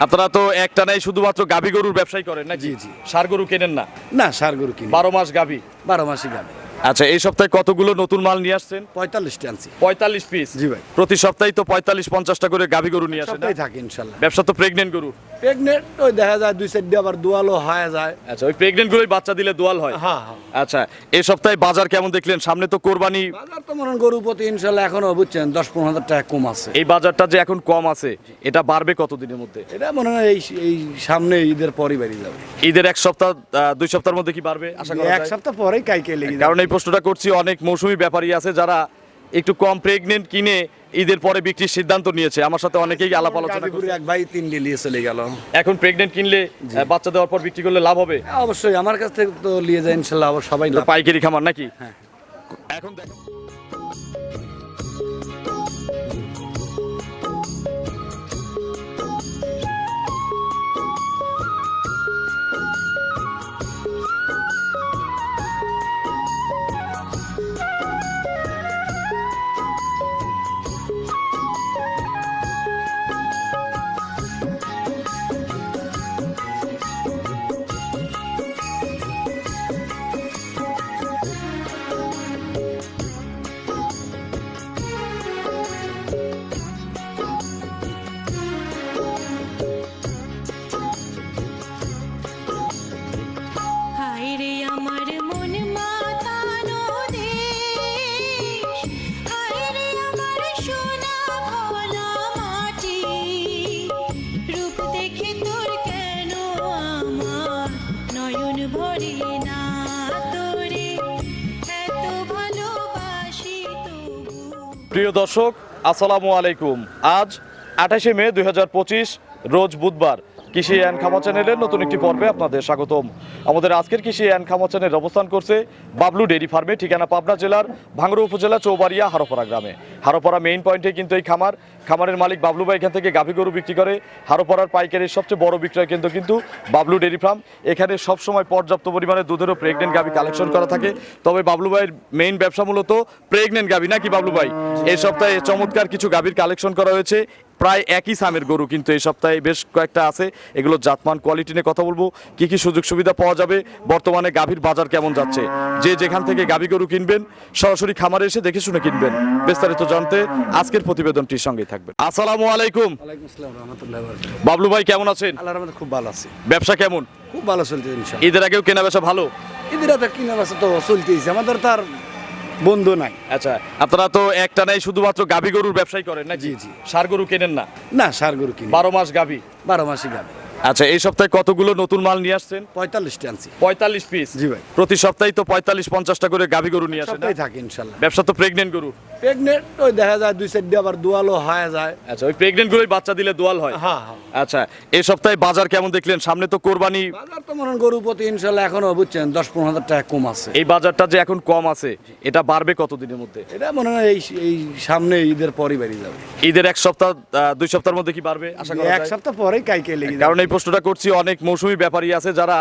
আপনারা তো একটা নাই শুধুমাত্র গাভী গরুর ব্যবসায় করেন না জি, জি। সার গরু কেনেন না? না সার গরু কিনি। বারো মাস গাভী। বারো মাসই গাবে আচ্ছা এই সপ্তাহে কতগুলো নতুন মাল নিয়ে আসছেন? পঁয়তাল্লিশটা আনছি। পঁয়তাল্লিশ পিস? জি ভাই। প্রতি সপ্তাহে তো পঁয়তাল্লিশ পঞ্চাশটা করে গাভী গরু নিয়ে আসেন? থাকে ইনশাল্লাহ। ব্যবসা তো প্রেগনেন্ট গরু। প্রেগনেন্ট ওই দেখা যায় দুই সাইড আবার দুয়ালো হয়ে যায়। আচ্ছা ওই প্রেগনেন্ট গরুই বাচ্চা দিলে দোয়াল হয়? হ্যাঁ হ্যাঁ। আচ্ছা এই সপ্তাহে বাজার কেমন দেখলেন? সামনে তো কোরবানি বাজার তো মনে গরু প্রতি ইনশাল্লাহ এখনও বুঝছেন দশ পনেরো হাজার টাকা কম আছে। এই বাজারটা যে এখন কম আছে এটা বাড়বে কতদিনের মধ্যে? এটা মনে হয় এই এই সামনে ঈদের পরই বেরিয়ে যাবে। ঈদের এক সপ্তাহ দুই সপ্তাহের মধ্যে কি বাড়বে? আশা করা এক সপ্তাহ পরেই কাইকে লেগে কারণ এই প্রশ্নটা করছি অনেক মৌসুমি ব্যাপারী আছে যারা একটু কম প্রেগনেন্ট কিনে ঈদের পরে বিক্রির সিদ্ধান্ত নিয়েছে। আমার সাথে অনেকেই আলাপ আলোচনা গাজীপুরে এক ভাই তিন নিয়ে চলে গেল। এখন প্রেগনেন্ট কিনলে বাচ্চা দেওয়ার পর বিক্রি করলে লাভ হবে? অবশ্যই। আমার কাছ থেকে তো নিয়ে যায় ইনশাল্লাহ আবার সবাই পাইকারি খামার নাকি? হ্যাঁ। এখন দেখো। দর্শক, আসসালামু আলাইকুম। আজ আঠাশে মে দুই হাজার পঁচিশ, রোজ বুধবার। কৃষি অ্যান্ড খামা চ্যানেলের নতুন একটি পর্বে আপনাদের স্বাগতম। আমাদের আজকের কৃষি অ্যান্ড খামা চ্যানেল অবস্থান করছে বাবলু ডেরি ফার্মে, ঠিকানা পাবনা জেলার ভাঙড়া উপজেলা চৌবাড়িয়া হারোপাড়া গ্রামে। হারোপাড়া মেইন পয়েন্টে কিন্তু এই খামার। খামারের মালিক বাবলু ভাই এখান থেকে গাভী গরু বিক্রি করে। হারোপাড়ার পাইকারির সবচেয়ে বড় বিক্রয় কেন্দ্র কিন্তু বাবলু ডেরি ফার্ম। এখানে সবসময় পর্যাপ্ত পরিমাণে দুধেরও প্রেগনেন্ট গাভী কালেকশন করা থাকে। তবে বাবলু ভাইয়ের মেইন ব্যবসা মূলত প্রেগনেন্ট গাভী, নাকি বাবলু ভাই? এই সপ্তাহে চমৎকার কিছু গাভীর কালেকশন করা হয়েছে। প্রায় একই সামের গরু কিন্তু এই সপ্তাহে বেশ কয়েকটা আছে। এগুলো জাতমান কোয়ালিটি নিয়ে কথা বলব। কি কি সুযোগ সুবিধা পাওয়া যাবে? বর্তমানে গাভীর বাজার কেমন যাচ্ছে? যে যেখান থেকে গাভী গরু কিনবেন সরাসরি খামারে এসে দেখে শুনে কিনবেন। বিস্তারিত জানতে আজকের প্রতিবেদনটির সঙ্গে থাকবেন। আসসালামু আলাইকুম। বাবলু ভাই কেমন আছেন? খুব ভালো আছে। ব্যবসা কেমন? খুব ভালো চলছে ঈদের আগেও কেনা বেচা ভালো? ঈদের কিনা বাসা তো চলতেইছে। আমাদের তার বন্ধু নাই। আচ্ছা আপনারা তো একটা নাই শুধুমাত্র গাভী গরুর ব্যবসায় করেন না জি, জি। সার গরু কেনেন না? না সার গরু কিনেন বারো মাস গাভী? বারো মাসই গাবে আচ্ছা এই সপ্তাহে কতগুলো নতুন মাল নিয়ে আসছেন? পঁয়তাল্লিশটা আনছি। পঁয়তাল্লিশ পিস? জি ভাই। প্রতি সপ্তাহে তো পঁয়তাল্লিশ পঞ্চাশটা করে গাভী গরু নিয়ে আসেন? থাকে ইনশাল্লাহ। ব্যবসা তো প্রেগনেন্ট গরু। প্রেগনেন্ট ওই দেখা যায় দুই সাইড আবার দুয়ালো হয়ে যায়। আচ্ছা ওই প্রেগনেন্ট গরুই বাচ্চা দিলে দোয়াল হয়? হ্যাঁ হ্যাঁ। আচ্ছা এই সপ্তাহে বাজার কেমন দেখলেন? সামনে তো কোরবানি। বাজার তো মনে গরু প্রতি ইনশাল্লাহ এখনও বুঝছেন দশ পনেরো হাজার টাকা কম আছে। এই বাজারটা যে এখন কম আছে এটা বাড়বে কতদিনের মধ্যে? এটা মনে হয় এই এই সামনে ঈদের পরই বেরিয়ে যাবে। ঈদের এক সপ্তাহ দুই সপ্তাহের মধ্যে কি বাড়বে? আশা করা এক সপ্তাহ পরেই কাইকে লেগে কারণ এই প্রশ্নটা করছি অনেক মৌসুমি ব্যাপারী আছে যারা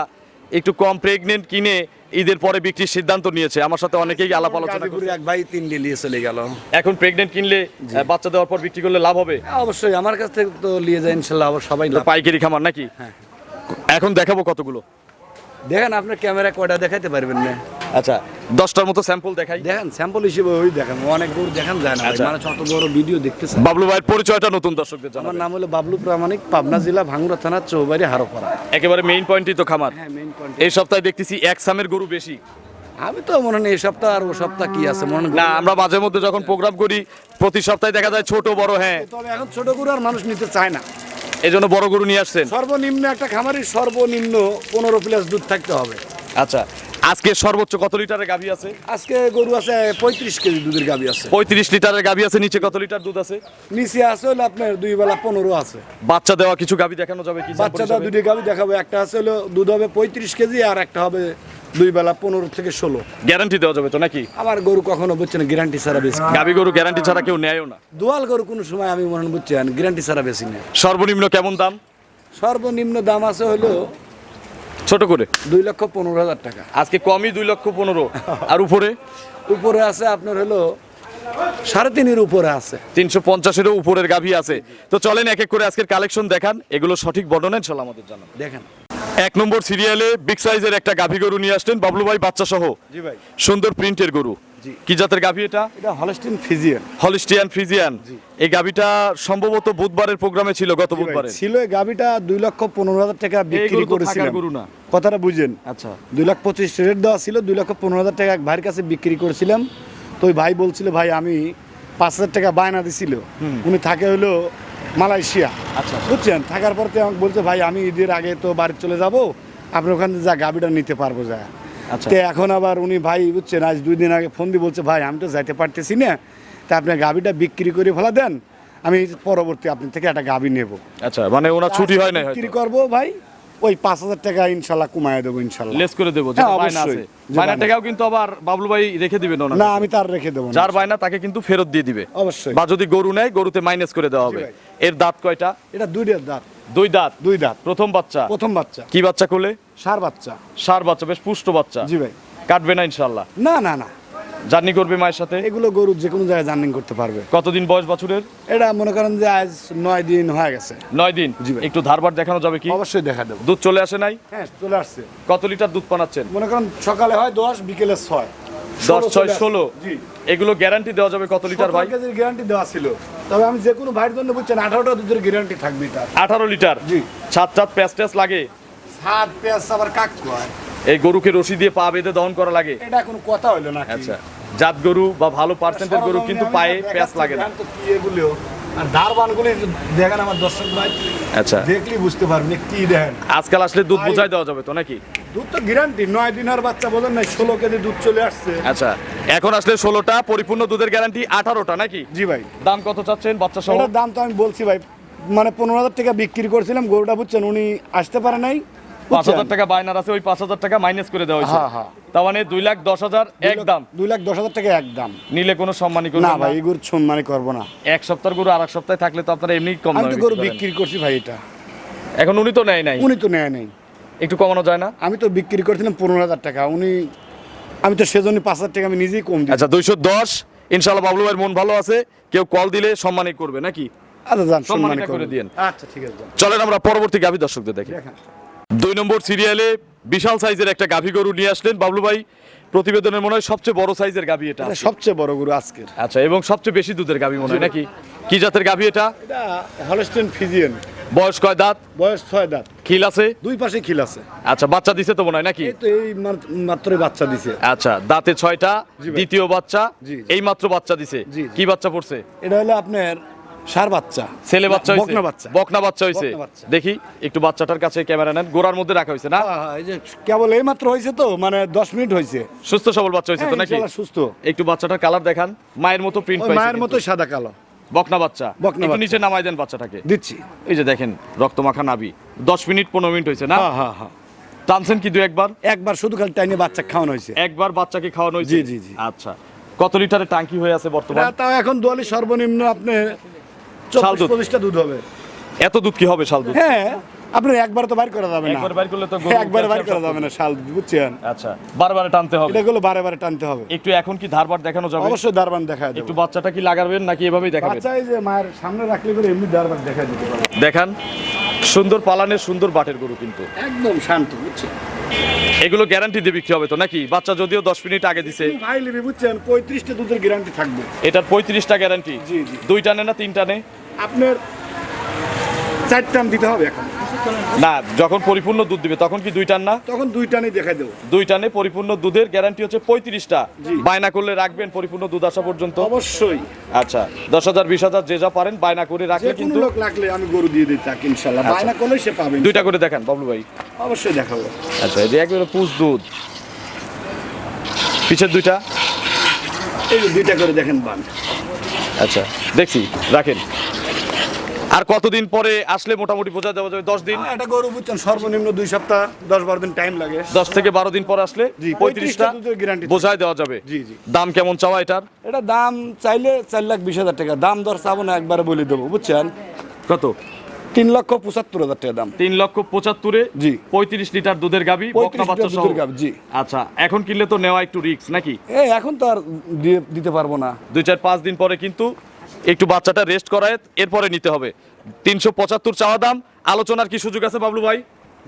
একটু কম প্রেগনেন্ট কিনে ঈদের পরে বিক্রির সিদ্ধান্ত নিয়েছে। আমার সাথে অনেকেই আলাপ আলোচনা করে করছে। এক ভাই তিন নিয়ে চলে গেল এখন প্রেগনেন্ট কিনলে বাচ্চা দেওয়ার পর বিক্রি করলে লাভ হবে? অবশ্যই। আমার কাছ থেকে তো নিয়ে যায় ইনশাল্লাহ আবার সবাই পাইকারি খামার নাকি? হ্যাঁ। এখন দেখাবো কতগুলো। দেখেন আপনার ক্যামেরা কয়টা দেখাতে পারবেন না। আচ্ছা দশটার মতো স্যাম্পল দেখাই। দেখেন স্যাম্পল হিসেবে ওই দেখেন অনেক গরু দেখেন যায় না। আচ্ছা। মানে ছোট বড় ভিডিও দেখতেছেন। বাবলু ভাইয়ের পরিচয়টা নতুন দর্শকদের আমার নাম হলো বাবলু প্রামাণিক পাবনা জেলা ভাঙ্গুরা থানা চৌবাড়ি হারোপাড়া। একেবারে মেইন পয়েন্টই তো খামার। হ্যাঁ মেইন পয়েন্ট এই সপ্তাহে দেখতেছি এক সামের গরু বেশি। আমি তো মনে হয় এই সপ্তাহ আর ও সপ্তাহ কি আছে মনে না। আমরা মাঝে মধ্যে যখন প্রোগ্রাম করি প্রতি সপ্তাহে দেখা যায় ছোট বড় হ্যাঁ। তবে এখন ছোট গরু আর মানুষ নিতে চায় না। এই জন্য বড় গরু নিয়ে আসছেন? সর্বনিম্ন একটা খামারের সর্বনিম্ন পনেরো প্লাস দুধ থাকতে হবে। আচ্ছা আজকে সর্বোচ্চ কত লিটারের গাভী আছে? আজকে গরু আছে পঁয়ত্রিশ কেজি দুধের গাভী আছে। পঁয়ত্রিশ লিটারের গাভী আছে নিচে কত লিটার দুধ আছে? নিচে আছে হলো আপনার দুই বেলা পনেরো আছে। বাচ্চা দেওয়া কিছু গাভী দেখানো যাবে কি? বাচ্চাটা দুটি গাভী দেখাবো একটা আছে হলো দুধ হবে পঁয়ত্রিশ কেজি আর একটা হবে দুই বেলা পনেরো থেকে ষোলো। গ্যারান্টি দেওয়া যাবে তো নাকি? আমার গরু কখনো বুঝছেন গ্যারান্টি ছাড়া বেশি। গাভী গরু গ্যারান্টি ছাড়া কেউ নেয়ও না। দোয়াল গরু কোনো সময় আমি মনে বুঝছেন গ্যারান্টি ছাড়া বেশি নেই সর্বনিম্ন কেমন দাম? সর্বনিম্ন দাম আছে হলো ছোট করে? দুই লক্ষ পনেরো হাজার টাকা। আজকে কমই দুই লক্ষ পনেরো। আর উপরে? উপরে আছে আপনার হলো সাড়ে তিনের উপরে আছে। তিনশো পঞ্চাশেরও উপরের গাভী আছে। তো চলেন এক এক করে আজকের কালেকশন দেখান। এগুলো সঠিক বর্ণনা ইনশাল্লাহ আমাদের জানান দেখেন। এক নম্বর সিরিয়ালে বিগ সাইজের একটা গাভী গরু নিয়ে আসলেন বাবলু ভাই বাচ্চা সহ জি ভাই। সুন্দর প্রিন্টের গরু। কি জাতের গাভী এটা? এটা হলস্টিন ফিজিয়ান হলিস্টিয়ান ফিজিয়ান এই গাভীটা সম্ভবত বুধবারের প্রোগ্রামে ছিল গত বুধবারে। ছিল এই গাভীটা দুই লক্ষ পনেরো হাজার টাকা বিক্রি করেছিলাম। গরু না। কথাটা বুঝেন। আচ্ছা। দুই লাখ পঁচিশ রেট দেওয়া ছিল দুই লক্ষ পনেরো হাজার টাকা এক ভাইয়ের কাছে বিক্রি করেছিলাম। তো ওই ভাই বলছিল ভাই আমি পাঁচ হাজার টাকা বায়না দিছিল। উনি থাকে হলো মালয়েশিয়া। আচ্ছা। বুঝছেন? থাকার পর তো আমাকে বলছে ভাই আমি ঈদের আগে তো বাড়ি চলে যাব। আপনি ওখানে যা গাবিটা নিতে পারব যা। আচ্ছা। তো এখন আবার উনি ভাই বুঝছেন আজ দুই দিন আগে ফোন দিয়ে বলছে ভাই আমি তো যাইতে পারতেছি না। তা আপনি গাবিটা বিক্রি করে ফেলা দেন। আমি পরবর্তী আপনি থেকে একটা গাবি নেব। আচ্ছা মানে ওনার ছুটি হয় না বিক্রি করব ভাই। ওই পাঁচ হাজার টাকা ইনশাল্লাহ কমায় দেবো ইনশাল্লাহ। লেস করে দেবো হ্যাঁ, বায়না আছে। বায়না। টাকাও কিন্তু আবার বাবলু ভাই রেখে দিবেন না আমি তার রেখে দেবো। যার বায়না তাকে কিন্তু ফেরত দিয়ে দিবে। অবশ্যই। বা যদি গরু নেয় গরুতে মাইনাস করে দেওয়া হবে। এর দাঁত কয়টা? এটা দুইটা দাঁত। দুই দাঁত? দুই দাঁত। প্রথম বাচ্চা? প্রথম বাচ্চা। কি বাচ্চা কোলে সার বাচ্চা। সার বাচ্চা বেশ পুষ্ট বাচ্চা। জি ভাই। কাটবে না ইনশাল্লাহ না না না। জার্নি করবে মায়ের সাথে? এগুলো গরু যে কোনো জায়গায় জার্নিং করতে পারবে। কতদিন বয়স বাছুরের? এটা মনে করেন যে আজ নয় দিন হয়ে গেছে। নয় দিন? জি ভাই। একটু ধারবার দেখানো যাবে কি? অবশ্যই দেখা দেবো। দুধ চলে আসে নাই? হ্যাঁ চলে আসছে। কত লিটার দুধ পানাচ্ছেন? মনে করেন সকালে হয় দশ বিকেলে ছয়। দশ ছয়। ষোলো। এগুলো গ্যারান্টি দেওয়া যাবে কত লিটার ভাই? গ্যারান্টি দেওয়া ছিল। তবে আমি যে কোনো ভাইয়ের জন্য বুঝছেন আঠারোটা দুধের গ্যারান্টি থাকবে আঠারো লিটার? জি। ছাদ ছাদ প্যাঁচ ট্যাচ লাগে? আবার কাক এই গরুকে রশি দিয়ে পা বেঁধে দহন করা লাগে? এটা কোনো কথা না আচ্ছা। জাত গরু বা ভালো পার্সেন্টের গরু কিন্তু পায়ে প্যাঁচ লাগে না। আর ধারবানগুলি দেখেন আমার দর্শক ভাই। আচ্ছা। দেখলেই বুঝতে পারবেন কি দেখেন। আজকাল আসলে দুধ বোঝাই দেওয়া যাবে তো নাকি? দুধ তো গ্যারান্টি নয় দিনের বাচ্চা বোঝেন নাই ষোলো কেজি দুধ চলে আসছে। আচ্ছা এখন আসলে ষোলোটা পরিপূর্ণ দুধের গ্যারান্টি আঠারোটা নাকি? জি ভাই। দাম কত চাচ্ছেন বাচ্চা সহ দাম তো আমি বলছি ভাই মানে পনেরো হাজার টাকা বিক্রি করছিলাম গরুটা বুঝছেন উনি আসতে পারে নাই। পাঁচ হাজার টাকা বায়নার আছে ওই পাঁচ হাজার টাকা মাইনাস করে দেওয়া হয়েছে। হ্যাঁ, হ্যাঁ। তার মানে দুই লাখ দশ হাজার একদম। দুই লাখ দশ হাজার টাকা একদম। নিলে কোনো সম্মানই করবে না ভাই সম্মানই করব না। এক সপ্তাহের গরু আর এক সপ্তাহে থাকলে তো আপনারা এমনি কম আমি তো গরু বিক্রি। করছি ভাই এটা। এখন উনি তো নেয় নাই। উনি তো নেয় নেই। একটু কমানো যায় না? আমি তো বিক্রি করছিলাম পনেরো হাজার টাকা। উনি আমি তো সেজন্য পাঁচ হাজার টাকা আমি নিজেই কম দিই। আচ্ছা দুইশো দশ। ইনশাল্লাহ বাবলু ভাইয়ের মন ভালো আছে। কেউ কল দিলে সম্মানই করবে নাকি? আচ্ছা যান সম্মানই করে। দিন আচ্ছা ঠিক আছে চলেন আমরা পরবর্তী গাভী দর্শকদের দেখি। দেখেন। দুই নম্বর সিরিয়ালে বিশাল সাইজের একটা গাভী গরু নিয়ে আসলেন। বাবলু ভাই প্রতিবেদনের মনে হয় সবচেয়ে বড় সাইজের গাভী এটা সবচেয়ে বড় গরু আজকের। আচ্ছা এবং সবচেয়ে বেশি দুধের গাভী মনে হয় নাকি? কি জাতের গাভী এটা? এটা হলস্টেন ফিজিয়ান বয়স কয় দাঁত? বয়স ছয় দাঁত। খিল আছে? দুই পাশে খিল আছে। আচ্ছা বাচ্চা দিছে তো মনে হয় নাকি? এই তো এই মাত্র- মাত্রই বাচ্চা দিছে। আচ্ছা দাঁতে ছয়টা দ্বিতীয় বাচ্চা। এই মাত্র বাচ্চা দিছে। কি বাচ্চা পড়ছে? এটা হলো আপনার সার বাচ্চা। ছেলে বাচ্চা হইছে? বকনা বাচ্চা। বকনা বাচ্চা হইছে? দেখি একটু বাচ্চাটার কাছে ক্যামেরা নেন। গোড়ার মধ্যে রাখা হইছে না? হ্যাঁ, হ্যাঁ, এই যে কেবল এই মাত্র হয়েছে তো মানে দশ মিনিট হয়েছে সুস্থ সবল বাচ্চা হইছে তো হ্যাঁ, নাকি? সুস্থ। একটু বাচ্চাটার কালার দেখান। মায়ের মতো প্রিন্ট পাইছে মায়ের। মতোই সাদা কালো। বকনা বাচ্চা। একটু নিচে নামাই দেন বাচ্চাটাকে। দিচ্ছি। এই যে দেখেন রক্তমাখা নাবি দশ মিনিট পনেরো মিনিট হয়েছে না? হ্যাঁ হ্যাঁ টানছেন কি দু একবার? একবার শুধু খালি টাইনে বাচ্চা খাওয়ানো হয়েছে একবার বাচ্চাকে খাওয়ানো হয়েছে জি, জি, জি। আচ্ছা। কত লিটারের টাঙ্কি হয়ে আছে বর্তমানে? তাও এখন দোয়ালি সর্বনিম্ন আপনি শাল দুধ। পঁচিশটা দুধ হবে। এত দুধ কি হবে শাল দুধ? হ্যাঁ আপনার একবার তো বাইর করা যাবে না। একবার বাইর করলে তো একবার বাইর করা যাবে না শাল দুধ, বুঝছেন? আচ্ছা বারবার টানতে হবে। এটাগুলো বারে বারে টানতে হবে। একটু এখন কি ধারবার দেখানো যাবে? অবশ্যই দারবান দেখা একটু বাচ্চাটা কি লাগাবেন নাকি এভাবেই দেখাবেন? বাচ্চা এই যে মায়ের সামনে রাখলে করে এমনি দারবান দেখা দিতে পারে। দেখান। সুন্দর পালানের সুন্দর বাটের গরু কিন্তু। একদম শান্ত বুঝছেন? এগুলো গ্যারান্টি দিয়ে বিক্রি হবে তো নাকি? বাচ্চা যদিও দশ মিনিট আগে দিছে। ভাই লিবি বুঝছেন পঁয়ত্রিশটা দুধের গ্যারান্টি থাকবে। এটার পঁয়ত্রিশটা গ্যারান্টি জি, জি। দুইটা নে না তিনটা নে আপনার চারটা দিতে হবে এখন। না যখন পরিপূর্ণ দুধ দিবে তখন কি দুই টান না? তখন দুই টানই দেখাই দেবো। দুই টানে পরিপূর্ণ দুধের গ্যারান্টি হচ্ছে পঁয়ত্রিশটা। বায়না করলে রাখবেন পরিপূর্ণ দুধ আসা পর্যন্ত? অবশ্যই। আচ্ছা দশ হাজার বিশ হাজার যে যা পারেন বায়না করে রাখলে কিন্তু লোক লাগলে আমি গরু দিয়ে দিই তাকে ইনশাল্লাহ। বায়না করলে সে পাবে দুইটা করে দেখান বাবলু ভাই। অবশ্যই দেখাবো। আচ্ছা এই যে একেবারে পুষ দুধ। পিছের দুইটা? এই দুইটা করে দেখেন বান। আচ্ছা দেখছি রাখেন। আর কতদিন পরে আসলে মোটামুটি বোঝা দেওয়া যাবে দশ দিন? এটা গরু বুঝছেন সর্বনিম্ন দুই সপ্তাহ দশ বারো দিন টাইম লাগে। দশ থেকে বারো দিন পরে আসলে পঁয়ত্রিশটা 35টা দুধের বোঝায় দেওয়া যাবে। জি, জি। দাম কেমন চাওয়া এটার? এটা দাম চাইলে চার লাখ বিশ হাজার টাকা দাম দর চাবো না একবারে বলে দেবো বুঝছেন? কত? তিন লক্ষ পঁচাত্তর হাজার টাকা দাম। তিন লক্ষ পঁচাত্তরে জি। পঁয়ত্রিশ লিটার দুধের গাবি 35 বকনা বাচ্চা লিটার সহ। দুধের গাভী, জি। আচ্ছা এখন কিনলে তো নেওয়া একটু রিস্ক নাকি? এখন তো আর দিতে পারব না। দুই চার পাঁচ দিন পরে কিন্তু একটু বাচ্চাটা রেস্ট করায় এরপরে নিতে হবে। তিনশো পঁচাত্তর চাওয়া দাম। আলোচনার কি সুযোগ আছে বাবলু ভাই?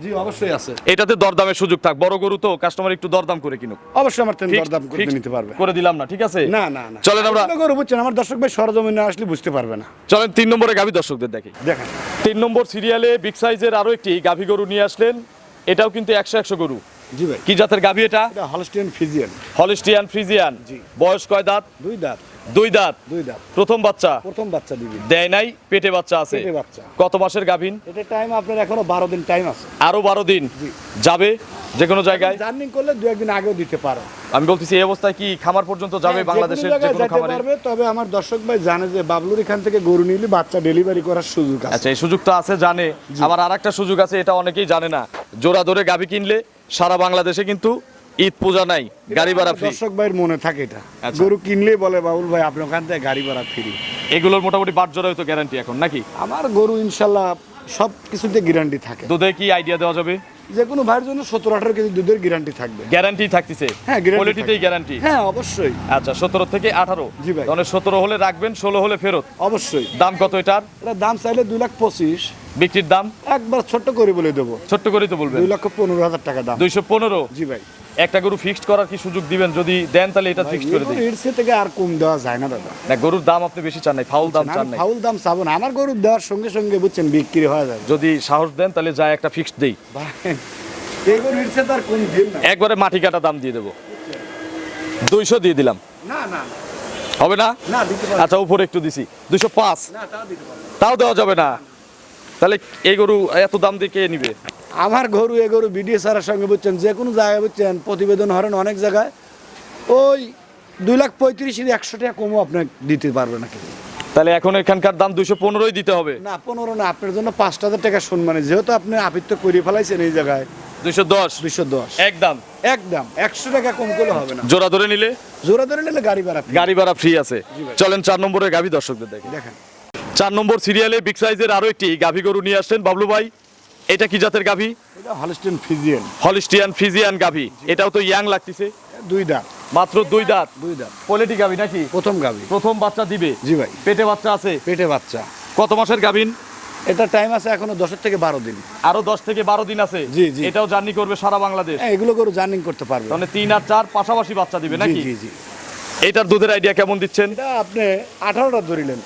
জি অবশ্যই আছে। এটাতে দরদামের সুযোগ থাক। বড় গরু তো কাস্টমার একটু দরদাম করে কিনুক। অবশ্যই আমার তেন দরদাম fixed নিতে পারবে। করে দিলাম না ঠিক আছে? না না না। চলেন আমরা গরু বুঝছেন আমার দর্শক ভাই সরজমিনে আসলে বুঝতে পারবে না। চলেন তিন নম্বরে গাভী দর্শকদের দেখি। দেখেন। তিন নম্বর সিরিয়ালে বিগ সাইজের আরও একটি গাভী গরু নিয়ে আসলেন। এটাও কিন্তু একশো একশো গরু। জি ভাই। কি জাতের গাভী এটা? হলস্টিয়ান ফিজিয়ান হলিস্টিয়ান ফ্রিজিয়ান জি। বয়স কয় দাঁত? দুই দাঁত। দুই দাঁত। দুই দাঁত। প্রথম বাচ্চা। প্রথম বাচ্চা দিবি দেয় নাই পেটে বাচ্চা আছে। পেটে বাচ্চা। কত মাসের গাভীন? এটা টাইম আপনার এখনও বারো দিন টাইম আছে। আরও বারো দিন। যাবে যে কোনো জায়গায়? জার্নিং করলে দু একদিন আগেও দিতে পারো। আমি বলতেছি এই অবস্থায় কি খামার পর্যন্ত যাবে হ্যাঁ, যে কোনো বাংলাদেশের যে কোনো খামারে? পারবে তবে আমার দর্শক ভাই জানে যে বাবলুর এখান থেকে গরু নিলে বাচ্চা ডেলিভারি করার সুযোগ আছে। আচ্ছা এই সুযোগ তো আছে জানে। আবার আরেকটা সুযোগ আছে এটা অনেকেই জানে না। জোড়া ধরে গাভী কিনলে সারা বাংলাদেশে কিন্তু ঈদ পূজা নাই গাড়ি ভাড়া ফ্রি দর্শক ভাইয়ের মনে থাকে এটা। আচ্ছা। গরু কিনলে বলে বাবুল ভাই আপনার ওখান থেকে গাড়ি ভাড়া ফ্রি এগুলোর মোটামুটি বাট জোড়াই তো গ্যারান্টি এখন নাকি? আমার গরু ইনশাল্লাহ সব কিছুতে গ্যারান্টি থাকে। দুধে কি আইডিয়া দেওয়া যাবে? যে কোনো ভাইয়ের জন্য সতেরো আঠারো কেজি দুধের গ্যারান্টি থাকবে। গ্যারান্টি থাকতেছে? হ্যাঁ, কোয়ালিটিতেই গ্যারান্টি হ্যাঁ অবশ্যই। আচ্ছা সতেরো থেকে আঠারো। জি ভাই। তাহলে সতেরো হলে রাখবেন ষোলো হলে ফেরত। অবশ্যই। দাম কত এটার? এটা দাম চাইলে দুই লাখ পঁচিশ। বিক্রির দাম? একবার ছোট্ট করে বলে দেবো। ছোট্ট করেই তো বলবেন। দুই লক্ষ পনেরো হাজার টাকা দাম। দুইশো পনেরো? জি ভাই। একটা গরু ফিক্সড করার কি সুযোগ দিবেন? যদি দেন তাহলে এটা ফিক্সড করে দিই এর থেকে আর কম দেওয়া যায় না দাদা। না গরুর দাম আপনি বেশি চান নাই ফাউল দাম চান নাই। ফাউল দাম চাবো না। আমার গরু দেওয়ার সঙ্গে সঙ্গে বুঝছেন বিক্রি হয়ে যাবে। যদি সাহস দেন তাহলে যায় একটা ফিক্সড দেই। এই গরু এর সাথে আর কম দিন না। একবারে মাটি কাটা দাম দিয়ে দেবো। দুইশো দিয়ে দিলাম। না না হবে না? না দিতে পারব। আচ্ছা উপরে একটু দিছি। দুইশো পাঁচ। না তাও দিতে পারব। তাও দেওয়া যাবে না। তাহলে এই গরু এত দাম দিয়ে কে নিবে? আমার গরু এ গরু বিডিএ স্যারের সঙ্গে বুঝছেন যে কোনো জায়গায় বুঝছেন প্রতিবেদন হরেন অনেক জায়গায় ওই দুই লাখ পঁয়ত্রিশের একশো টাকা কমও আপনাকে দিতে পারবে না তাহলে এখন এখানকার দাম দুইশো পনেরোই দিতে হবে। না পনেরো না আপনার জন্য পাঁচ হাজার টাকা সম্মানে যেহেতু আপনি আপিত্য করিয়ে ফেলাইছেন এই জায়গায় দুইশো দশ? দুইশো দশ। একদম একদম একশো টাকা কম করলে হবে না। জোড়া ধরে নিলে? জোড়া ধরে নিলে গাড়ি ভাড়া গাড়ি ভাড়া ফ্রি আছে। চলেন চার নম্বরের গাভী দর্শকদের দেখে। দেখেন। চার নম্বর সিরিয়ালে বিগ সাইজের আরও একটি গাভী গরু নিয়ে আসছেন বাবলু ভাই। এটা কি জাতের গাভী? এটা হলস্টেন ফিজিয়ান। হলিস্টিয়ান ফ্রিজিয়ান গাভী। এটাও তো ইয়াং লাগতেছে। দুই দাঁত। মাত্র দুই দাঁত। দুই দাঁত। কোয়ালিটি গাভী নাকি? প্রথম গাবি প্রথম বাচ্চা দিবে। জি ভাই। পেটে বাচ্চা আছে? পেটে বাচ্চা। কত মাসের গাভীন? এটা টাইম আছে এখনও দশের থেকে বারো দিন। আরও দশ থেকে বারো দিন আছে? জি, জি। এটাও জার্নি করবে সারা বাংলাদেশ? হ্যাঁ এগুলো গরু জার্নিং করতে পারবে। মানে তিন আর চার পাশাপাশি বাচ্চা দিবে নাকি? জি জি। এটার দুধের আইডিয়া কেমন দিচ্ছেন? এটা আপনি আঠারোটা ধরিলেন।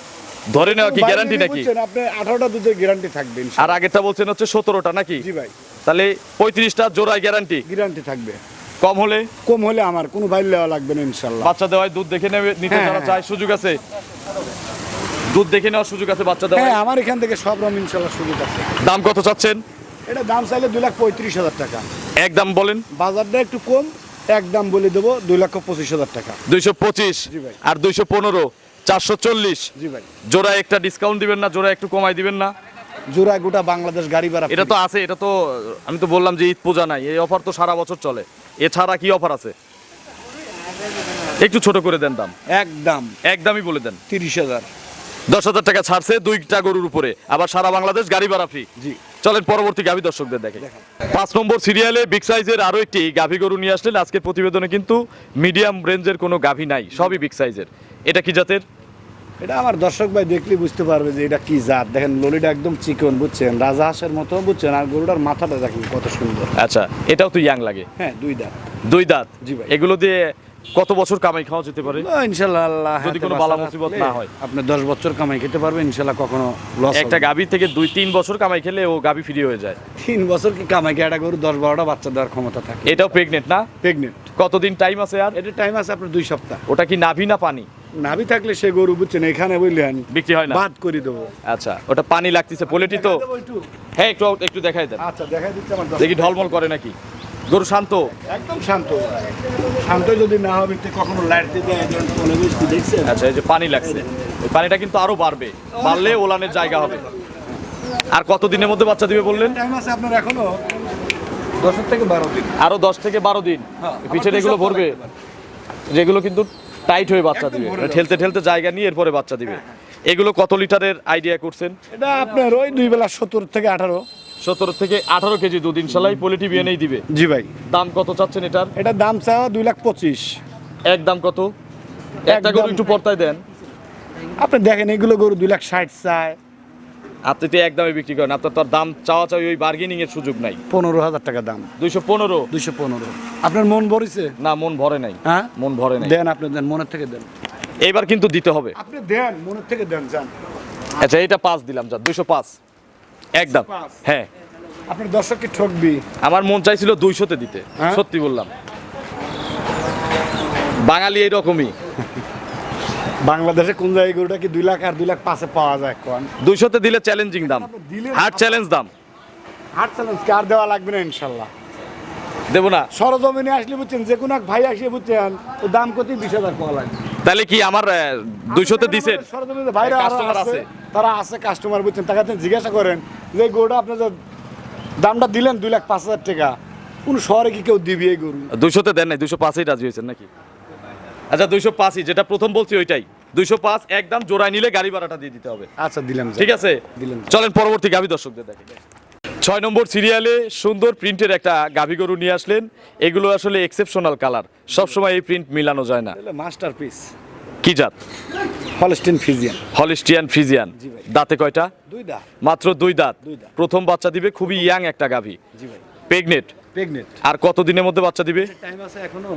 ধরে নেওয়া কি গ্যারান্টি নাকি? আপনি আঠারোটা দুধের গ্যারান্টি থাকবে আর আগেরটা বলছেন হচ্ছে সতেরোটা নাকি? জি ভাই। তাহলে পঁয়ত্রিশটা জোড়ায় গ্যারান্টি গ্যারান্টি থাকবে। কম হলে? কম হলে আমার কোনো বাইর নেওয়া লাগবে না ইনশাল্লাহ। বাচ্চা দেওয়ায় দুধ দেখে নেবে নিতে হ্যাঁ, যারা হ্যাঁ। চায় সুযোগ আছে। দুধ দেখে নেওয়ার সুযোগ আছে বাচ্চা দেওয়ায়? হ্যাঁ আমার এখান থেকে সব রকম ইনশাল্লাহ সুযোগ আছে। দাম কত চাচ্ছেন? এটা দাম চাইলে দুই লাখ পঁয়ত্রিশ হাজার টাকা। একদম বলেন। বাজারটা একটু কম এক দাম বলে দেবো দুই লক্ষ পঁচিশ হাজার টাকা। দুইশো পঁচিশ ভাই। আর দুইশো পনেরো। চারশো চল্লিশ। জি ভাই। জোড়া একটা ডিসকাউন্ট দিবেন না জোড়া একটু কমাই দিবেন না? জোড়া গোটা বাংলাদেশ গাড়ি ভাড়া এটা তো আছে এটা তো আমি তো বললাম যে ঈদ পূজা নাই এই অফার তো সারা বছর চলে। এছাড়া কি অফার আছে? একটু ছোট করে দেন দাম। একদম। একদমই বলে দেন। তিরিশ হাজার। দশ হাজার টাকা ছাড়ছে দুইটা গরুর উপরে আবার সারা বাংলাদেশ গাড়ি ভাড়া ফ্রি জি। চলেন পরবর্তী গাভী দর্শকদের দেখে। পাঁচ নম্বর সিরিয়ালে বিগ সাইজের আরও একটি গাভী গরু নিয়ে আসলেন। আজকের প্রতিবেদনে কিন্তু মিডিয়াম রেঞ্জের কোনো গাভী নাই সবই বিগ সাইজের এটা কি জাতের? এটা আমার দর্শক ভাই দেখলে বুঝতে পারবে যে এটা কি জাত। দেখেন ললিটা একদম চিকন বুঝছেন? রাজা হাঁসের মতো বুঝছেন? আর গরুটার মাথাটা দেখেন কত সুন্দর। আচ্ছা এটাও তো ইয়াং লাগে। হ্যাঁ দুই দাঁত। দুই দাঁত? জি ভাই। এগুলো দিয়ে কত বছর কামাই খাওয়া যেতে পারে? ও, ইনশাল্লাহ আল্লাহ যদি কোনো বালা মুসিবত না হয়। আপনি দশ বছর কামাই খেতে পারবেন ইনশাল্লাহ কখনো লস একটা গাভী থেকে দুই তিন বছর কামাই খেলে ও গাভী ফ্রি হয়ে যায়। তিন বছর কি কামাই খেয়ে একটা গরু দশ বারোটা বাচ্চা দেওয়ার ক্ষমতা থাকে? এটাও প্রেগনেন্ট না? প্রেগনেন্ট কতদিন টাইম আছে আর? এটা টাইম আছে আপনার দুই সপ্তাহ। ওটা কি নাভি না পানি? নাভি থাকলে সে গরু বুঝছেন এখানে বুঝলেন বিক্রি হয় না? বাদ করে দেবো। আচ্ছা ওটা পানি লাগতেছে পোলেটি তো? হ্যাঁ একটু একটু দেখাই দেন। আচ্ছা দেখাই দিচ্ছে আমার দেখি ঢলমল করে নাকি? গরু শান্ত? একদম শান্ত। শান্ত যদি না হবে তো কখনো লাইট দিতে দেখছেন? আচ্ছা এই যে পানি লাগছে। ওই পানিটা কিন্তু আরও বাড়বে। বাড়লে ওলানের জায়গা হবে। আর কত দিনের মধ্যে বাচ্চা দিবে বললেন? টাইম আছে আপনার এখনও? দশের থেকে বারো দিন। আরও দশ থেকে বারো দিন। হ্যাঁ, পিছনে এগুলো ভরবে। যেগুলো কিন্তু টাইট হয়ে বাচ্চা দিবে। ঠেলতে ঠেলতে জায়গা নিয়ে এরপরে বাচ্চা দিবে। এগুলো কত লিটারের আইডিয়া করছেন? এটা আপনার ওই দুই বেলা সত্তর থেকে আঠারো। সতেরো থেকে আঠারো কেজি দুদিন ইনশাল্লাহ পোলিটি বিএনএই দিবে। জি ভাই। দাম কত চাচ্ছেন এটার? এটার দাম চাওয়া দুই লাখ পঁচিশ। এক দাম কত? একটা গরু একটু পর্তায় দেন। আপনি দেখেন এগুলো গরু দুই লাখ ষাট চায়। আপনি তো এক দামে বিক্রি করেন। আপনার তো দাম চাওয়া চাওয়া ওই বার্গেনিং এর সুযোগ নাই। পনেরো হাজার টাকা দাম। দুইশো পনেরো? দুইশো পনেরো। আপনার মন ভরেছে? না মন ভরে নাই। হ্যাঁ? মন ভরে নাই। দেন আপনি দেন মনের থেকে দেন। এইবার কিন্তু দিতে হবে। আপনি দেন মনের থেকে দেন যান। আচ্ছা এটা পাঁচ দিলাম যা দুইশো পাঁচ। একদম। হ্যাঁ। আপনার দর্শককে ঠকবি? আমার মন চাইছিল দুইশোতে দিতে হ্যাঁ? সত্যি বললাম। বাঙালি এইরকমই। বাংলাদেশে কোন জায়গায় গরুটা কি দুই লাখ আর দুই লাখ পাঁচে পাওয়া যায় কোন দুইশোতে দিলে চ্যালেঞ্জিং দাম। হার্ড চ্যালেঞ্জ দাম। হাট চ্যালেঞ্জ আর দেওয়া লাগবে না ইনশাল্লাহ? দেবো না। সরজমিনে আসলে বুঝছেন যে কোনো এক ভাই আসলে বুঝছেন ও দাম কত বিশ হাজার পাওয়া লাগবে। তাহলে কি আমার দুইশোতে দিছেন? সরজমিনে ভাইরা আরও কাস্টমার আছে আছে। তারা আছে কাস্টমার বুঝছেন তাকে জিজ্ঞাসা করেন যে গরুটা আপনি যে দামটা দিলেন দুই লাখ পাঁচ হাজার টাকা কোন শহরে কি কেউ দিবি এই গরু? দুইশোতে দেন নাই দুইশো পাঁচই রাজি হয়েছেন নাকি? আচ্ছা দুইশো পাঁচই যেটা প্রথম বলছি ওইটাই। দুইশো পাঁচ একদম জোড়ায় নিলে গাড়ি ভাড়াটা দিয়ে দিতে হবে। আচ্ছা দিলাম ঠিক আছে? দিলেন। চলেন পরবর্তী গাভী দর্শকদের দেখেন ছয় নম্বর সিরিয়ালে সুন্দর প্রিন্টের একটা গাভী গরু নিয়ে আসলেন। এগুলো আসলে এক্সেপশনাল কালার সবসময় এই প্রিন্ট মিলানো যায় না। মাস্টার পিস কি জাত? হলস্টিন ফিজিয়ান হলিস্টিয়ান ফ্রিজিয়ান ভাই। দাঁতে কয়টা? দুই দা মাত্র দুই দাঁত। প্রথম বাচ্চা দিবে খুবই ইয়াং একটা গাভী। জি ভাই। প্রেগনেট প্রেগনেন্ট আর কত দিনের মধ্যে বাচ্চা দিবে? টাইম আছে এখনও।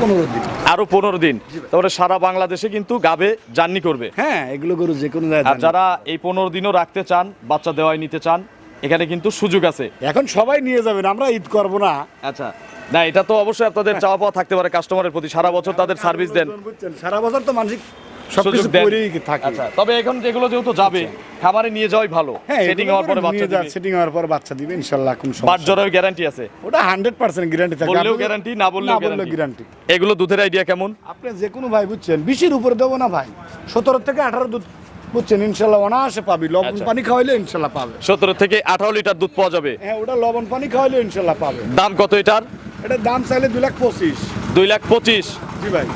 পনেরো দিন। আরও পনেরো দিন। তারপরে সারা বাংলাদেশে কিন্তু গাবে জার্নি করবে। হ্যাঁ এগুলো গরু যে কোনো আর যারা এই পনেরো দিনও রাখতে চান বাচ্চা দেওয়াই নিতে চান এখানে কিন্তু সুযোগ আছে। এখন সবাই নিয়ে যাবেন আমরা ঈদ করব না। আচ্ছা। না এটা তো অবশ্যই আপনাদের চাওয়া পাওয়া থাকতে পারে কাস্টমারের প্রতি। সারা বছর তাদের সার্ভিস দেন। সারা বছর তো মানসিক সবকিছু করেই থাকে। আচ্ছা তবে এখন যেগুলো যেহেতু যাবে খামারে নিয়ে যাওয়াই ভালো। হ্যাঁ সেটিং হওয়ার পরে বাচ্চা দিবে। সেটিং হওয়ার পর বাচ্চা দিবে ইনশাল্লাহ কোন বাট জরায়ু গ্যারান্টি আছে। ওটা হান্ড্রেড পার্সেন্ট গ্যারান্টি থাকে। বললেও গ্যারান্টি না বললেও বললেও গ্যারান্টি গ্যারান্টি এগুলো দুধের আইডিয়া কেমন? আপনি যে কোনো ভাই বুঝছেন বিশের উপরে দেবো না ভাই। সতেরো থেকে আঠারো দুধ বুঝছেন ইনশাল্লাহ অনায়াসে পাবি। লবণ আচ্ছা। পানি খাওয়াইলে ইনশাল্লাহ পাবে। সতেরো থেকে আঠারো লিটার দুধ পাওয়া যাবে। হ্যাঁ ওটা লবণ পানি খাওয়াইলে ইনশাল্লাহ পাবে। দাম কত এটার? এটার দাম চাইলে দুই লাখ পঁচিশ। দুই লাখ পঁচিশ। জি ভাই।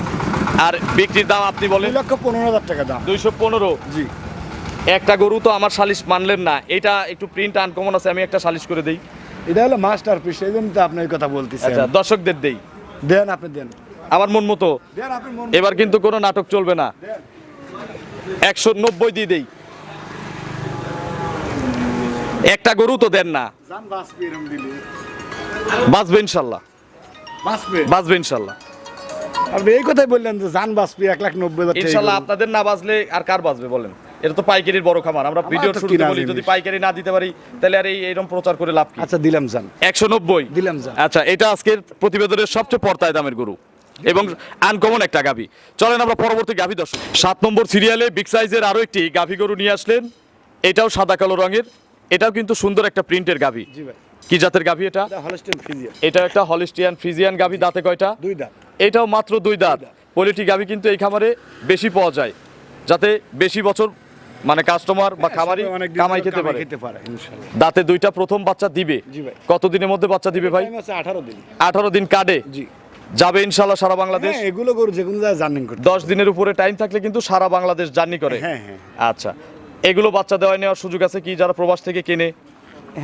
আর বিক্রির দাম আপনি বলেন? লক্ষ পনেরো হাজার টাকা দাম। দুইশো পনেরো? জি। একটা গরু তো আমার সালিশ মানলেন না। এটা একটু প্রিন্ট আনকমন আছে আমি একটা সালিশ করে দেই। এটা হলো মাস্টার পিস এই জন্য তো আপনার কথা বলতেছি আচ্ছা দর্শকদের দেই। দেন আপনি দেন। আমার মন মতো। এবার কিন্তু কোনো নাটক চলবে না। একশো নব্বই দিয়ে দেই। একটা গরু তো দেন না। বাঁচবে ইনশাল্লাহ। বাঁচবে? বাঁচবে ইনশাল্লাহ। আপনি এই কথাই বললেন যে জান বাঁচবে এক লাখ নব্বই হাজার ইনশাল্লাহ আপনাদের না বাঁচলে আর কার বাঁচবে বলেন? এটা তো পাইকারির বড় খামার আমরা ভিডিও শুরুতে বলি যদি পাইকারি না দিতে পারি তাহলে আর এই এরকম প্রচার করে লাভ কি? আচ্ছা দিলাম জান একশো নব্বই? দিলাম জান আচ্ছা এটা আজকের প্রতিবেদনের সবচেয়ে পর্তায় দামের গরু এবং আনকমন একটা গাভী। চলেন আমরা পরবর্তী গাভী দর্শক। সাত নম্বর সিরিয়ালে বিগ সাইজের আরও একটি গাভী গরু নিয়ে আসলেন। এটাও সাদা কালো রঙের এটাও কিন্তু সুন্দর একটা প্রিন্টের গাভী। জি ভাই। কি জাতের গাভী এটা? এটা একটা হলিস্টিয়ান ফ্রিজিয়ান গাভী দাঁতে কয়টা? দুই দাঁত। এটাও মাত্র দুই দাঁত। পোলিটি গাভী কিন্তু এই খামারে বেশি পাওয়া যায় যাতে বেশি বছর মানে কাস্টমার বা খামারি অনেক দিন কামাই খেতে পারে। দাঁতে দুইটা প্রথম বাচ্চা দিবে। কতদিনের মধ্যে বাচ্চা দিবে ভাই? 18 দিন। আঠারো দিন কাটে জি। যাবে ইনশাল্লাহ সারা বাংলাদেশ? হ্যাঁ এগুলো গরু যে কোনো জার্নিং করতে দশ দিনের উপরে টাইম থাকলে কিন্তু সারা বাংলাদেশ জার্নি করে। হ্যাঁ হ্যাঁ। আচ্ছা। এগুলো বাচ্চা দেওয়া নেওয়ার সুযোগ আছে কি? যারা প্রবাস থেকে কেনে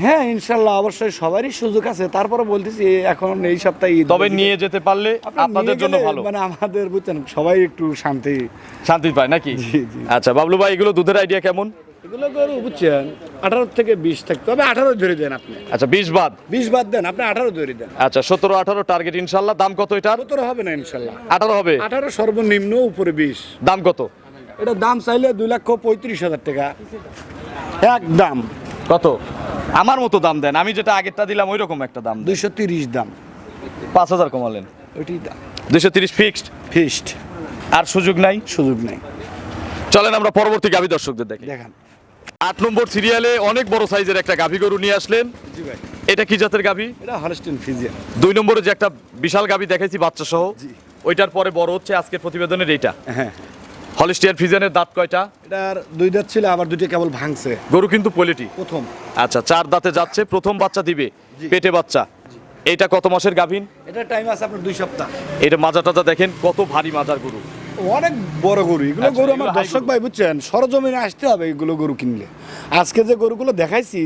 হ্যাঁ ইনশাল্লাহ অবশ্যই সবারই সুযোগ আছে। তারপরে বলতেছি এখন এই সপ্তাহে তবে নিয়ে যেতে পারলে আপনাদের জন্য ভালো। মানে আমাদের বুঝছেন সবাই একটু শান্তি। শান্তি পায় নাকি। আচ্ছা বাবলু ভাই এগুলো দুধের আইডিয়া কেমন? এগুলো গরু বুঝছেন আঠারো থেকে বিশ থাকতে তবে আঠারো ধরে দেন আপনি। আচ্ছা বিশ বাদ? বিশ বাদ দেন আপনি আঠারো ধরে দেন। আচ্ছা সতেরো আঠারো টার্গেট ইনশাল্লাহ। দাম কত এটার? সতেরো হবে না ইনশাল্লাহ। আঠারো হবে? আঠারো সর্বনিম্ন উপরে বিশ। দাম কত? এটা দাম চাইলে দুই লক্ষ পঁয়ত্রিশ হাজার টাকা। এক দাম। কত? আমার মতো দাম দেন। আমি যেটা আগেরটা দিলাম ওই রকম একটা দাম দুইশো তিরিশ দাম। পাঁচ হাজার কমালেন। ওইটি দাম। দুশো তিরিশ ফিক্সড ফিস্ট আর সুযোগ নাই? সুযোগ নেই। চলেন আমরা পরবর্তী গাভী দর্শকদের দেখি। দেখান। আট নম্বর সিরিয়ালে অনেক বড় সাইজের একটা গাভী গরু নিয়ে আসলেন। জি ভাই। এটা কি জাতের গাভী? এটা হলস্টিন ফিজিয়ান দুই নম্বরে যে একটা বিশাল গাভী দেখাইছি বাচ্চা সহ ওইটার পরে বড় হচ্ছে আজকের প্রতিবেদনের এইটা। হ্যাঁ। হলিস্টিয়ান ফিজানের দাঁত কয়টা? এটার দুই দাঁত ছিল আবার দুইটা কেবল ভাঙছে। গরু কিন্তু পোলিটি। প্রথম। আচ্ছা চার দাঁতে যাচ্ছে প্রথম বাচ্চা দিবে পেটে বাচ্চা। এটা কত মাসের গাভীন? এটা টাইম আছে আপনার দুই সপ্তাহ। এটা মাজা টাজা দেখেন কত ভারী মাজার গরু। অনেক বড় গরু এগুলো আচ্ছা, গরু আমার দর্শক ভাই বুঝছেন সরজমিনে আসতে হবে এগুলো গরু কিনলে। আজকে যে গরুগুলো দেখাইছি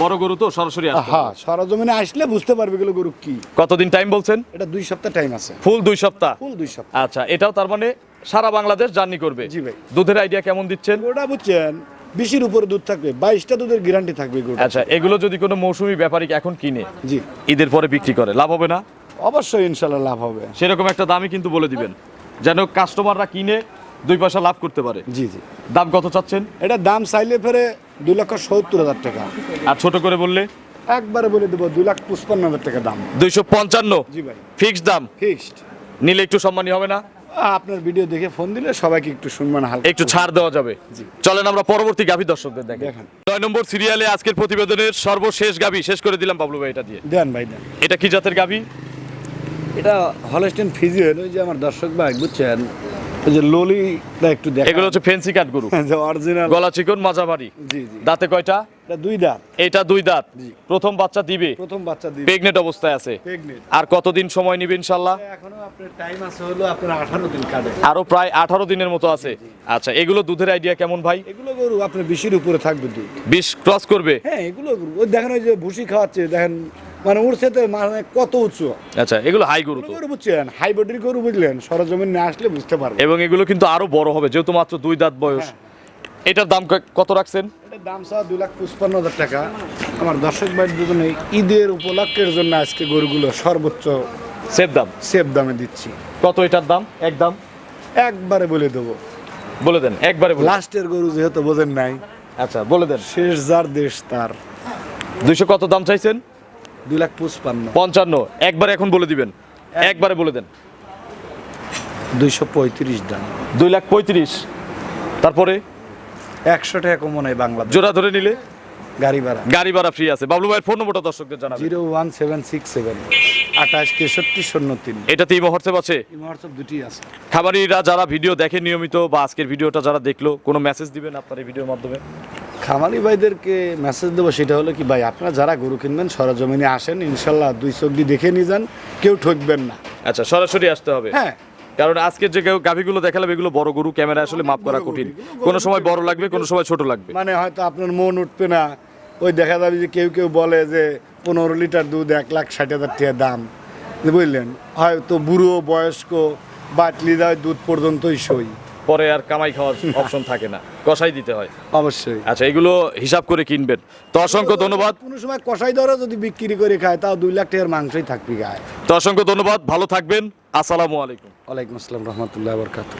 বড় গরু তো সরাসরি। হ্যাঁ সরজমিনে আসলে বুঝতে পারবে এগুলো গরু কি। কতদিন টাইম বলছেন? এটা দুই সপ্তাহ টাইম আছে। ফুল দুই সপ্তাহ? ফুল দুই সপ্তাহ। আচ্ছা এটাও তার মানে সারা বাংলাদেশ জার্নি করবে? জি ভাই। দুধের আইডিয়া কেমন দিচ্ছেন? ওটা বুঝছেন বিশির উপরে দুধ থাকবে বাইশটা দুধের গ্যারান্টি থাকবে গরুটা আচ্ছা এগুলো যদি কোনো মৌসুমী ব্যাপারী এখন কিনে জি। ঈদের পরে বিক্রি করে লাভ হবে না? অবশ্যই ইনশাল্লাহ লাভ হবে। সেরকম একটা দামই কিন্তু বলে দিবেন যেন কাস্টমাররা কিনে দুই পয়সা লাভ করতে পারে। জি জি। দাম কত চাচ্ছেন? এটা দাম চাইলে ফেরে দুই লক্ষ সত্তর হাজার টাকা। আর ছোট করে বললে? একবারে বলে দেবো দুই লাখ পঁচপান্ন হাজার টাকা দাম। দুইশো পঞ্চান্ন? জি ভাই। ফিক্সড দাম? ফিক্সড। নিলে একটু সম্মানী হবে না? আপনার ভিডিও দেখে ফোন দিলে সবাইকে একটু শুনবেন হালকা একটু ছাড় দেওয়া যাবে। জি। চলেন আমরা পরবর্তী গাভী দর্শকদের দেখেন দেখান। নয় নম্বর সিরিয়ালে আজকের প্রতিবেদনের সর্বশেষ গাভী। শেষ করে দিলাম বাবলু ভাই এটা দিয়ে। দেন ভাই দেন। এটা কি জাতের গাভী? এটা হলস্টেন ফিজিয়ান ওই যে আমার দর্শক ভাই বুঝছেন? ওই যে ললিটা একটু দেখ। এগুলো হচ্ছে ফেন্সি কাট গরু। যে অরিজিনাল গলা চিকন মাঝামারি। জি জি। দাঁতে কয়টা? এটা দুই দাঁত। এটা দুই দাঁত। প্রথম বাচ্চা দিবে? প্রথম বাচ্চা দিবে। প্রেগনেন্ট অবস্থায় আছে। আর কতদিন সময় নিবে ইনশাল্লাহ? এখনও আপনার টাইম আছে হলো আপনার আঠারো দিন কাটে। আরও প্রায় আঠারো দিনের মতো আছে। আচ্ছা এগুলো দুধের আইডিয়া কেমন ভাই? এগুলো গরু আপনার বিশির উপরে থাকবে দুধ। বিশ ক্রস করবে? হ্যাঁ এগুলো গরু। ওই দেখেন ওই যে ভুসি খাওয়াচ্ছে দেখেন মানে উঠছে তো মানে কত উঁচু? আচ্ছা এগুলো হাই গরু তো। গরু বুঝছেন হাইব্রিড গরু বুঝলেন সরজমিন না আসলে বুঝতে পারবেন। এবং এগুলো কিন্তু আরও বড় হবে যেহেতু মাত্র দুই দাঁত বয়স। এটার দাম কত রাখছেন? এটার দাম চাওয়া দুই লাখ পঁচপান্ন হাজার টাকা। আমার দর্শক ভাইয়ের দুজনে ঈদের উপলক্ষের জন্য আজকে গরুগুলো সর্বোচ্চ সেফ দাম? সেফ দামে দিচ্ছি। কত এটার দাম? এক দাম? একবারে বলে দেবো। বলে দেন একবারে বলে লাস্টের গরু যেহেতু বোঝেন নাই আচ্ছা বলে দেন। শেষ যার দেশ তার। দুইশো কত দাম চাইছেন? দুই লাখ পঁচপান্ন। পঞ্চান্ন। একবারে এখন বলে দিবেন। একবারে বলে দেন। দুইশো পঁয়ত্রিশ দাম। দুই লাখ পঁয়ত্রিশ। তারপরে? একশো টাকা কমন হয় বাংলা জোড়া ধরে নিলে? গাড়ি ভাড়া। গাড়ি ভাড়া ফ্রি আছে। বাবলু ভাইয়ের ফোন নম্বরটা দর্শকদের জানাবেন। Zero one seven six seven. আঠাশ তেষট্টি শূন্য তিন। এটাতে ইমো হোয়াটসঅ্যাপ আছে? হোয়াটসঅ্যাপ দুটি আছে। খাবারিরা যারা ভিডিও দেখে নিয়মিত বা আজকের ভিডিওটা যারা দেখল কোনো মেসেজ দিবেন আপনার এই ভিডিওর মাধ্যমে? খামারি ভাইদেরকে মেসেজ দেবো সেটা হলো কি ভাই আপনারা যারা গরু কিনবেন সরজমিনে আসেন ইনশাল্লাহ দুই চোখ দিয়ে দেখে নিয়ে যান কেউ ঠকবেন না। আচ্ছা সরাসরি আসতে হবে? হ্যাঁ। কারণ আজকের যে গাভীগুলো দেখালাম এগুলো বড় গরু ক্যামেরা আসলে মাপ করা কঠিন। কোনো সময় বড় লাগবে কোনো সময় ছোট লাগবে। মানে হয়তো আপনার মন উঠবে না ওই দেখা যাবে যে কেউ কেউ বলে যে পনেরো লিটার দুধ এক লাখ ষাট হাজার টাকা দাম। বুঝলেন? হয়তো বুড়ো বয়স্ক বাটলি দেয় দুধ পর্যন্তই সই। পরে আর কামাই খাওয়ার অপশন থাকে না। কষাই দিতে হয়। অবশ্যই। আচ্ছা এগুলো হিসাব করে কিনবেন। তো অসংখ্য ধন্যবাদ। কোনো সময় কষাই দরও যদি বিক্রি করে খায় তাও দুই লাখ টাকার মাংসই থাকবে গায়ে। তো অসংখ্য ধন্যবাদ। ভালো থাকবেন। আসসালামু আলাইকুম। ওয়ালাইকুম আসসালাম রহমতুল্লাহ বরকাত